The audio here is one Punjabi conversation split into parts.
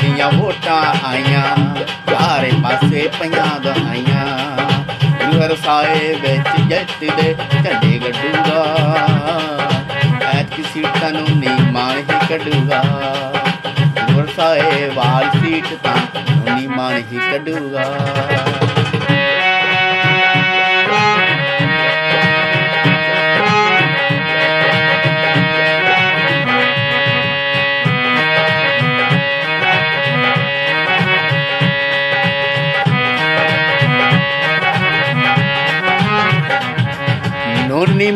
ਦੀਆਂ ਵੋਟਾਂ ਆਈਆਂ। ਚਾਰੇ ਪਾਸੇ ਪਈਆਂ ਦਹਾਈਆਂ ਗੁਰੂ ਸਾਹਿਬ ਵਿੱਚ ਜਿੱਤ ਦੇ ਝੰਡੇ ਗੱਡੂਗਾ। ਐਤ ਸੀਟਾਂ ਨੂੰ ਨਹੀਂ ਮਾਣ ਹੀ ਕੱਢੂਗਾ। ਗੁਰੂ ਸਾਹਿਬ ਵਾਲ ਸੀਟ ਤਾਂ ਨੀ ਮਾਣ ਹੀ ਕੱਢੂਗਾ।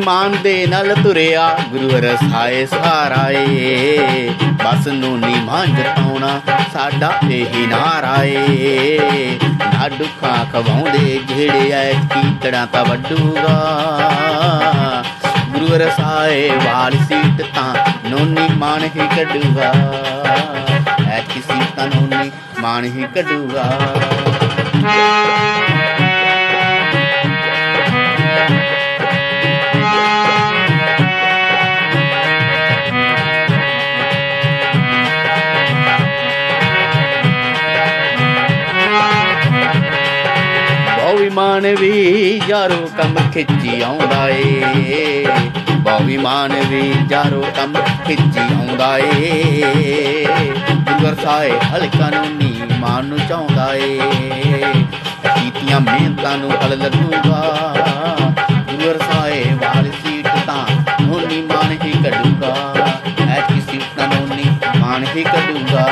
ਨੋਨੀ ਦੇ ਨਾਲ ਤੁਰਿਆ, ਗੁਰੂ ਰਸਾਏ ਸਹਾਰਾ ਏ ਬਸ ਨੋਨੀ ਮਾਨ ਜਤਾਉਣਾ ਸਾਡਾ ਇਹੀ ਨਾਰਾ ਨਾ ਦੁੱਖਾਂ ਖਵਾਉਂਦੇ ਜਿਹੜੇ ਐ, ਕੀਤੜਾਂ ਤਾਂ ਵੱਡੂਗਾ। ਗੁਰੂ ਰਸਾਏ ਵਾਲ ਸੀਟ ਤਾਂ ਨੋਨੀ ਮਾਨ ਹੀ ਕੱਢੂਗਾ। ਐ ਕਿਸੇ ਤਾਂ ਨੋਨੀ ਮਾਨ ਹੀ ਕੱਢੂਗਾ। ਮਾਨ ਵੀ ਯਾਰੋ ਕੰਮ ਖਿੱਚੀ ਆਉਂਦਾ ਏ। ਬਹੁ ਮਾਨ ਵੀ ਯਾਰੋ ਕੰਮ ਖਿੱਚੀ ਆਉਂਦਾ ਏ। ਗੁਰ ਸਾਏ ਹਲਕਾ ਨੂੰ ਨੀ ਮਾਨ ਨੂੰ ਚਾਹੁੰਦਾ ਏ। ਕੀਤੀਆਂ ਮਿਹਨਤਾਂ ਨੂੰ ਫਲ ਲੱਗੂਗਾ ਗੁਰ ਸਾਏ ਵਾਲੀ ਸੀਟ ਤਾਂ ਨੋਨੀ ਮਾਨ ਹੀ ਕੱਢੂਗਾ। ਐ ਕੀ ਸੀਟ ਤਾਂ ਨੋਨੀ ਮਾਨ ਹੀ ਕੱਢੂਗਾ।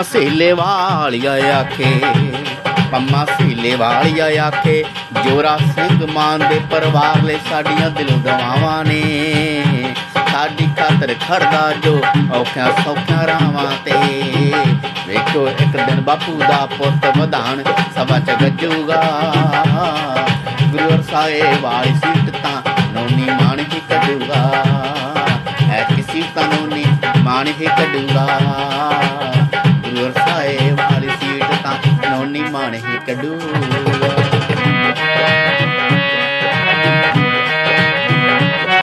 ਪੰਮਾ ਸੇਲੇ ਵਾਲਿਆ ਆਖੇ, ਪੰਮਾ ਸੇਲੇ ਵਾਲਿਆ ਆਖੇ, ਜੋਰਾ ਸਿੰਘ ਮਾਨ ਦੇ ਪਰਿਵਾਰ ਲਈ ਸਾਡੀਆਂ ਦਿਲੋਂ ਦਵਾਵਾਂ ਨੇ। ਸਾਡੀ ਖਾਤਰ ਖੜਦਾ ਜੋ ਔਖਿਆਂ ਸੌਖਿਆਂ ਰਾਵਾਂ ਤੇ। ਵੇਖੋ ਇੱਕ ਦਿਨ ਬਾਪੂ ਦਾ ਪੁੱਤ ਵਧਾਣ ਸਭਾ ਚ ਗੱਜੂਗਾ। ਗੁਰੂ ਸਾਹਿਬ ਵਾਲੀ ਸੀਟ ਤਾਂ ਨੌਨੀ ਮਾਣ ਹੀ ਕੱਢੂਗਾ। ਐ ਕਿਸੀ ਤਾਂ ਨੌਨੀ ਮਾਣ ਹੀ ਕੱਢੂਗਾ। නොනිමන හිකඩුවා